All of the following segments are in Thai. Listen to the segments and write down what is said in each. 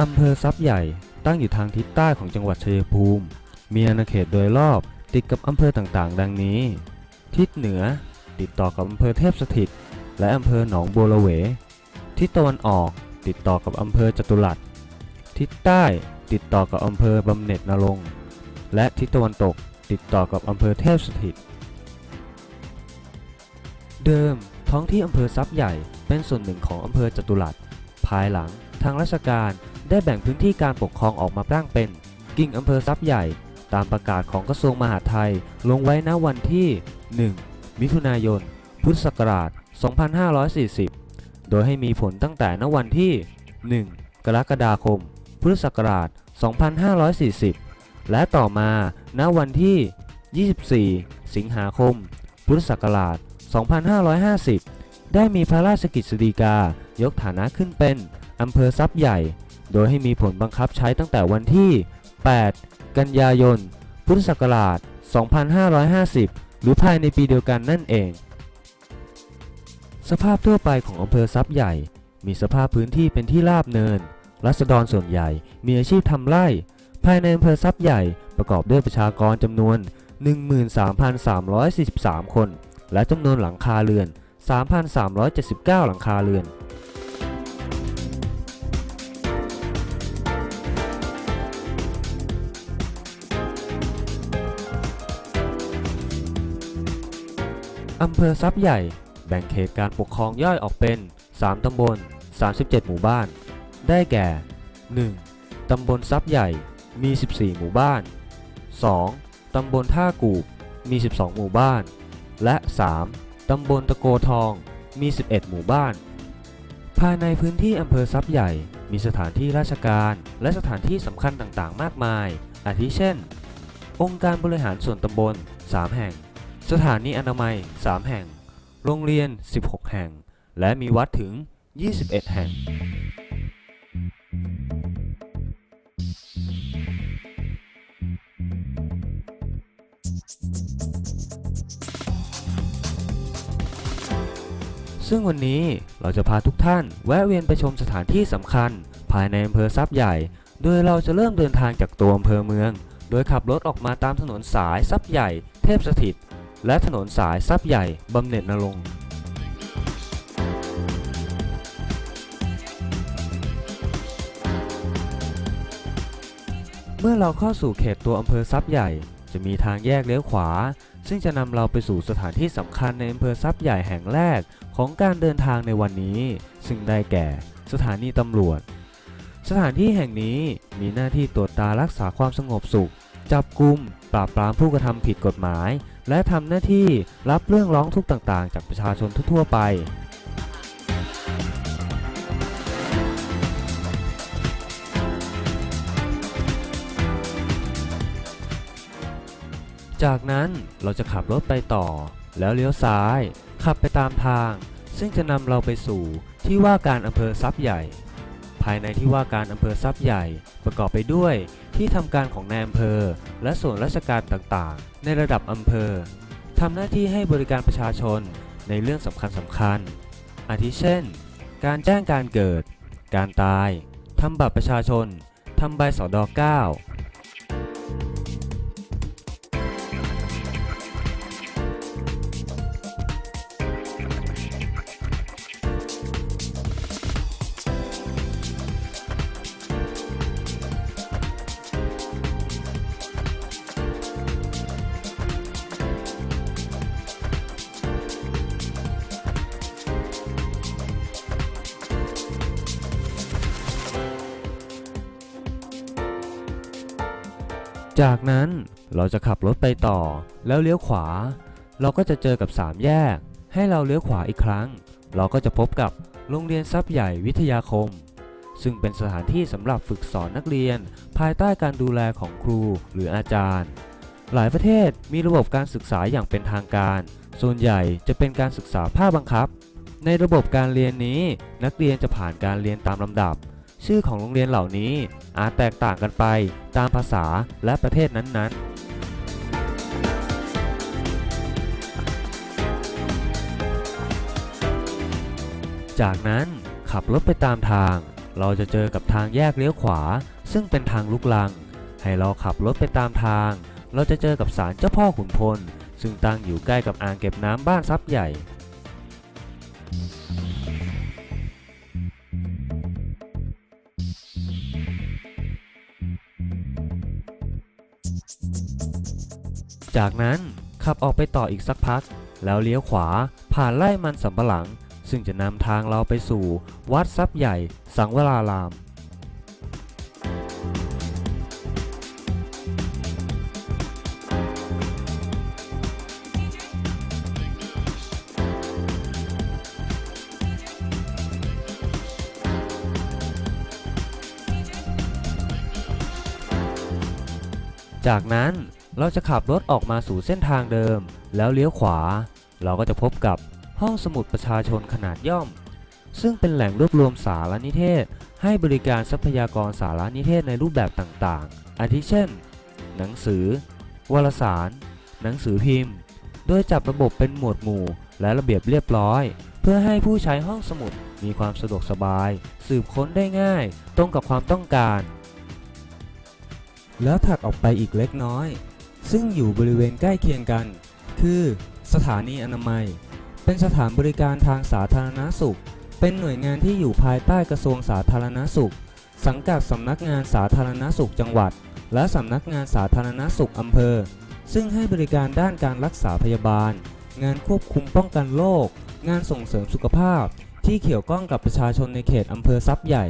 อำเภอทรัพย์ใหญ่ตั้งอยู่ทางทิศใต้ของจังหวัดชัยภูมิ มีอาณาเขตโดยรอบติดกับอำเภอต่างๆ ดังนี้ ทิศเหนือติดต่อกับอำเภอเทพสถิต และอำเภอหนองบัวระเว ทิศตะวันออกติดต่อกับอำเภอจตุรัส ทิศใต้ติดต่อกับอำเภอบำเหน็จนรงและทิศตะวันตกติดต่อกับอำเภอเทพสถิต เดิมท้องที่อำเภอทรัพย์ใหญ่เป็นส่วนหนึ่งของอำเภอจตุรัส ภายหลังทางราชการ ได้แบ่งพื้นที่การปกครองออกมาตั้งเป็น กิ่งอำเภอทรัพย์ใหญ่ ตามประกาศของกระทรวงมหาดไทย ลงไว้ณวันที่ 1 มิถุนายน พุทธศักราช 2540 โดยให้มีผลตั้งแต่ณวันที่ 1 กรกฎาคม พุทธศักราช 2540 และต่อมาณวันที่ 24 สิงหาคม พุทธศักราช 2550 ได้มีพระราชกฤษฎีกายกฐานะขึ้นเป็นอำเภอทรัพย์ใหญ่ โดยให้มีผลบังคับใช้ตั้งแต่วันที่ 8 กันยายน พุทธศักราช 2550 หรือภายในปีเดียวกันนั่นเอง สภาพทั่วไปของอำเภอทรัพย์ใหญ่ มีสภาพพื้นที่เป็นที่ราบเนิน รัษฎรส่วนใหญ่มีอาชีพทำไร่ ภายในอำเภอทรัพย์ใหญ่ประกอบด้วยประชากรจำนวน 13,343 คน และจำนวนหลังคาเรือน 3,379 หลังคาเรือน อำเภอทรัพย์ใหญ่ แบ่งเขตการปกครองย่อยออกเป็น 3 ตำบล 37 หมู่บ้าน ได้แก่ 1. ตำบลทรัพย์ใหญ่ มี 14 หมู่บ้าน 2. ตำบลท่ากูบ มี 12 หมู่บ้าน และ 3. ตำบลตะโกทอง มี 11 หมู่บ้าน ภายในพื้นที่อำเภอทรัพย์ใหญ่ มีสถานที่ราชการ และสถานที่สำคัญต่างๆ มากมาย อาทิเช่น องค์การบริหารส่วนตำบล 3 แห่ง สถานีอนามัย 3 แห่ง โรงเรียน 16 แห่ง และมีวัดถึง 21 แห่ง ซึ่งวันนี้เราจะพาทุกท่านแวะเวียนไปชมสถานที่สำคัญ ภายในอำเภอทรัพย์ใหญ่ โดยเราจะเริ่มเดินทางจากตัวอำเภอเมือง โดยขับรถออกมาตามถนนสายทรัพย์ใหญ่ เทพสถิต และถนนสายทรัพย์ใหญ่บำเหน็จนรงค์เมื่อเราเข้าสู่เขตตัวอำเภอทรัพย์ใหญ่ จะมีทางแยกเลี้ยวขวา ซึ่งจะนำเราไปสู่สถานที่สำคัญในอำเภอทรัพย์ใหญ่แห่งแรกของการเดินทางในวันนี้ ซึ่งได้แก่ สถานีตำรวจ สถานที่แห่งนี้มีหน้าที่ตรวจตารักษาความสงบสุข จับกลุ่ม ปราบปรามผู้กระทำผิดกฎหมาย และทำหน้าที่รับเรื่องร้องทุกข์ต่างๆ จากประชาชนทั่วๆไปจากนั้นเราจะขับรถไปต่อ แล้วเลี้ยวซ้าย ขับไปตามทาง ซึ่งจะนำเราไปสู่ที่ว่าการอำเภอทรัพย์ใหญ่ ภายในที่ว่าการอำเภอทรัพย์ใหญ่ ประกอบไปด้วยที่ทำการของนายอำเภอ และส่วนราชการต่างๆ ในระดับอำเภอทำหน้าที่ให้บริการประชาชนในเรื่องสำคัญสำคัญๆอาทิเช่น การแจ้งการเกิด การตาย ทำบัตรประชาชน ทำใบสอดอ9 จากนั้นเราจะขับรถไปต่อ แล้วเลี้ยวขวา เราก็จะเจอกับ 3 แยก ให้เราเลี้ยวขวาอีกครั้ง เราก็จะพบกับโรงเรียนทรัพย์ใหญ่วิทยาคม ซึ่งเป็นสถานที่สำหรับฝึกสอนนักเรียน ภายใต้การดูแลของครูหรืออาจารย์ หลายประเทศมีระบบการศึกษาอย่างเป็นทางการ ส่วนใหญ่จะเป็นการศึกษาภาคบังคับ ในระบบการเรียนนี้ นักเรียนจะผ่านการเรียนตามลำดับ ชื่อของโรงเรียนเหล่านี้อาจแตกต่างกันไปตามภาษาและประเทศนั้น ๆจากนั้นขับรถไปตามทาง เราจะเจอกับทางแยกเลี้ยวขวา ซึ่งเป็นทางลุกลัง ให้เราขับรถไปตามทาง เราจะเจอกับศาลเจ้าพ่อขุนพล ซึ่งตั้งอยู่ใกล้กับอ่างเก็บน้ำบ้านทรัพย์ใหญ่ จากนั้นขับออกไปต่ออีกสักพัก แล้วเลี้ยวขวาผ่านไร่มันสำปะหลัง ซึ่งจะนำทางเราไปสู่วัดทรัพย์ใหญ่สังวรารามจากนั้น เราจะขับรถออกมาสู่เส้นทางเดิม แล้วเลี้ยวขวา เราก็จะพบกับห้องสมุดประชาชนขนาดย่อม ซึ่งเป็นแหล่งรวบรวมสารนิเทศ ให้บริการทรัพยากรสารนิเทศในรูปแบบต่างๆ อาทิเช่น หนังสือ วารสาร หนังสือพิมพ์ โดยจับระบบเป็นหมวดหมู่ และระเบียบเรียบร้อย เพื่อให้ผู้ใช้ห้องสมุดมีความสะดวกสบาย สืบค้นได้ง่าย ตรงกับความต้องการ แล้วถัดออกไปอีกเล็กน้อย ซึ่งอยู่บริเวณใกล้เคียงกัน คือ สถานีอนามัย เป็นสถานบริการทางสาธารณสุข เป็นหน่วยงานที่อยู่ภายใต้กระทรวงสาธารณสุข สังกัดสำนักงานสาธารณสุขจังหวัด และสำนักงานสาธารณสุขอำเภอ ซึ่งให้บริการด้านการรักษาพยาบาล งานควบคุมป้องกันโรคงานส่งเสริมสุขภาพที่เกี่ยวข้องกับประชาชนในเขตอำเภอทรัพย์ใหญ่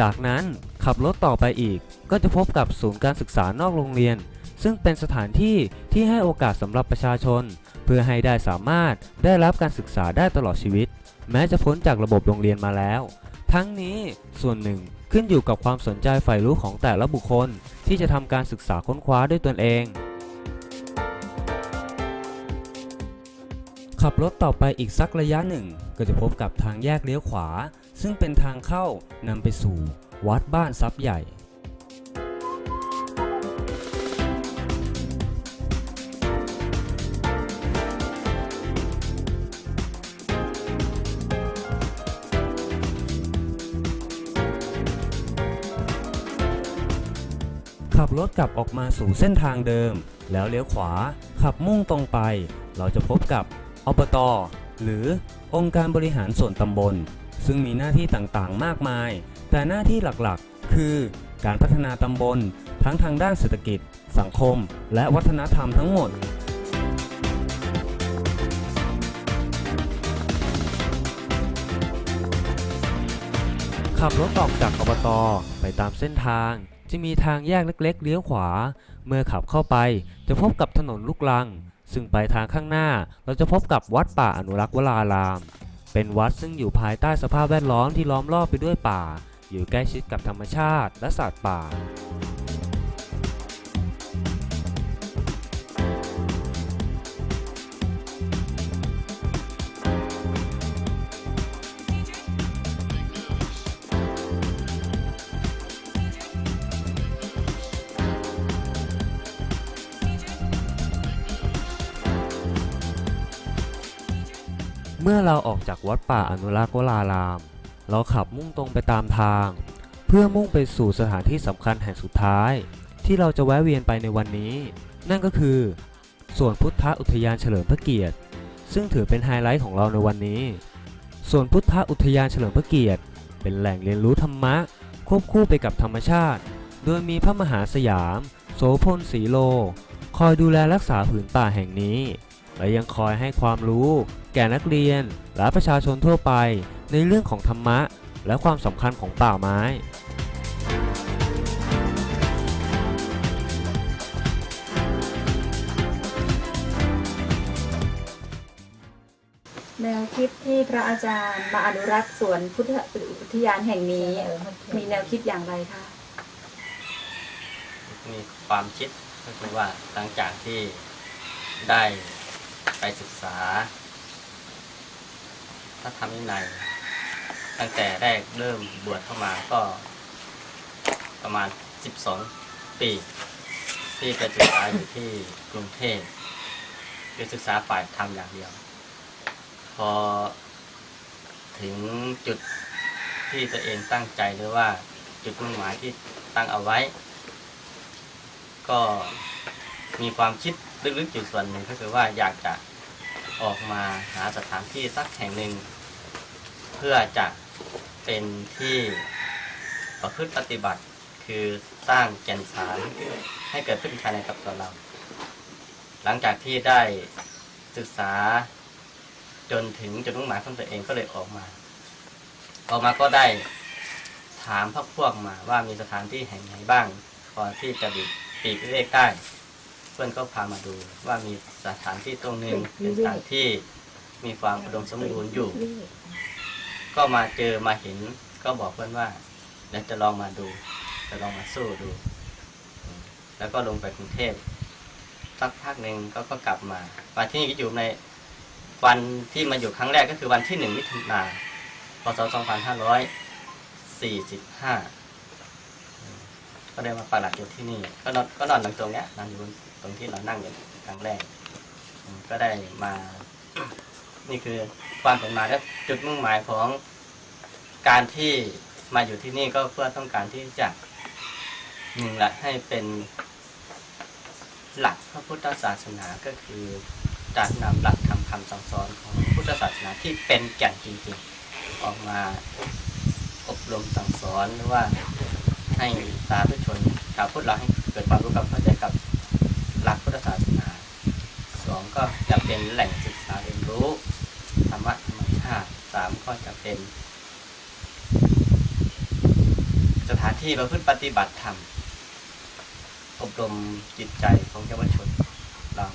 จากนั้นขับรถต่อไปอีก ก็จะพบกับศูนย์การศึกษานอกโรงเรียน ซึ่งเป็นสถานที่ที่ให้โอกาสสำหรับประชาชน เพื่อให้ได้สามารถได้รับการศึกษาได้ตลอดชีวิต แม้จะพ้นจากระบบโรงเรียนมาแล้ว ทั้งนี้ส่วนหนึ่งขึ้นอยู่กับความสนใจใฝ่รู้ของแต่ละบุคคล ที่จะทำการศึกษาค้นคว้าด้วยตนเอง ขับรถต่อไปอีกสักระยะหนึ่ง ก็จะพบกับทางแยกเลี้ยวขวา ซึ่งเป็นทางเข้านำไปสู่วัดบ้านทรัพย์ใหญ่ ขับรถกลับออกมาสู่เส้นทางเดิม แล้วเลี้ยวขวาขับมุ่งตรงไป เราจะพบกับอบตหรือองค์การบริหารส่วนตำบล ซึ่งมีหน้าที่ต่างๆ มากมาย แต่หน้าที่หลักๆ คือ การพัฒนาตำบล ทั้งทางด้านเศรษฐกิจ สังคม และวัฒนธรรมทั้งหมดขับรถออกจากอบตไปตามเส้นทาง จะมีทางแยกเล็กๆ เลี้ยวขวา เมื่อขับเข้าไปจะพบกับถนนลูกลัง ซึ่งไปทางข้างหน้าเราจะพบกับวัดป่าอนุรักษ์วราราม เป็นวัดซึ่งอยู่ภายใต้สภาพแวดล้อมที่ล้อมรอบไปด้วยป่า อยู่ใกล้ชิดกับธรรมชาติและสัตว์ป่า เมื่อเราออกจากวัดป่าอนุรักษ์วราราม เราขับมุ่งตรงไปตามทาง เพื่อมุ่งไปสู่สถานที่สำคัญแห่งสุดท้าย ที่เราจะแวะเวียนไปในวันนี้ นั่นก็คือส่วนพุทธอุทยานเฉลิมพระเกียรติ ซึ่งถือเป็นไฮไลท์ของเราในวันนี้ ส่วนพุทธอุทยานเฉลิมพระเกียรติ เป็นแหล่งเรียนรู้ธรรมะ ควบคู่ไปกับธรรมชาติ โดยมีพระมหาสยาม โสพลศรีโล คอยดูแลรักษาผืนป่าแห่งนี้ และยังคอยให้ความรู้ แก่นักเรียนและประชาชนทั่วไปในเรื่องของธรรมะ และความสำคัญของป่าไม้ แนวคิดที่พระอาจารย์มาอนุรักษ์สวนพุทธอุทยานแห่งนี้ มีแนวคิดอย่างไรคะ มีความคิดก็คือว่าหลังจากที่ได้ไปศึกษา พระธรรมวินัยตั้งแต่แรกเริ่มบวชเข้ามาก็ประมาณ 12 ปี ที่ไปศึกษาอยู่ที่กรุงเทพคือศึกษาฝ่ายธรรมอย่างเดียว พอถึงจุดที่ตัวเองตั้งใจหรือว่าจุดมุ่งหมายที่ตั้งเอาไว้ ก็มีความคิดลึกๆอยู่ส่วนหนึ่งก็คือว่าอยากจะ ออกมาหาสถานที่สักแห่งหนึ่ง เพื่อจะเป็นที่ประพฤติปฏิบัติ คือสร้างแก่นสารให้เกิดขึ้นภายในกับตัวเรา หลังจากที่ได้ศึกษาจนถึงจุดมุ่งหมายของตัวเองก็เลยออกมา ออกมาก็ได้ถามพักพวกมาว่ามีสถานที่แห่งไหนบ้างพอที่จะบิดปีกเลขได้ พื่อนก็พามาดูว่ามีสถานที่ตรงหนึ่งเป็นสถานที่มีความอุดมสมบูรณ์อยู่ ก็มาเจอมาเห็นก็บอกเพื่อนว่าเดี๋ยวจะลองมาดู จะลองมาสู้ดูอืมแล้วก็ลงไปกรุงเทพสักพักหนึ่งก็ก็กลับมามาที่นี่ก็อยู่ในวันที่มาอยู่ครั้งแรกก็คือวันที่หนึ่งมิถุนาพศสองพันห้าร้อยสี่สิบห้าก็ได้มาประหลัดอยู่ที่นี่ ก็นอนก็นอนตรงตรงเนี้ยนอนอยู่บน ตรงที่เรานั่งอยู่ครั้งแรก ก็ได้มา นี่คือความเป็นมาและจุดมุ่งหมายของการที่มาอยู่ที่นี่ก็เพื่อต้องการที่จะหนึ่งละให้เป็นหลักพระพุทธศาสนาก็คือการนำหลักธรรมคำสั่งสอนของพุทธศาสนาที่เป็นแก่นจริงๆ ออกมาอบรมสั่งสอนหรือว่าให้สาธุชนชาวพุทธเราให้เกิดความรู้ความเข้าใจกับ ลักพุทธศาสนาสองก็จะเป็นแหล่งศึกษาเรียนรู้ธรรมะธรรมชาติสามก็จะเป็น สถานที่ประพฤติปฏิบัติธรรมอบรมจิตใจของเยาวชนเรา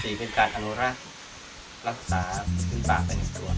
สี่เป็นการอนุรักษ์รักษาพื้นป่าไปในตัว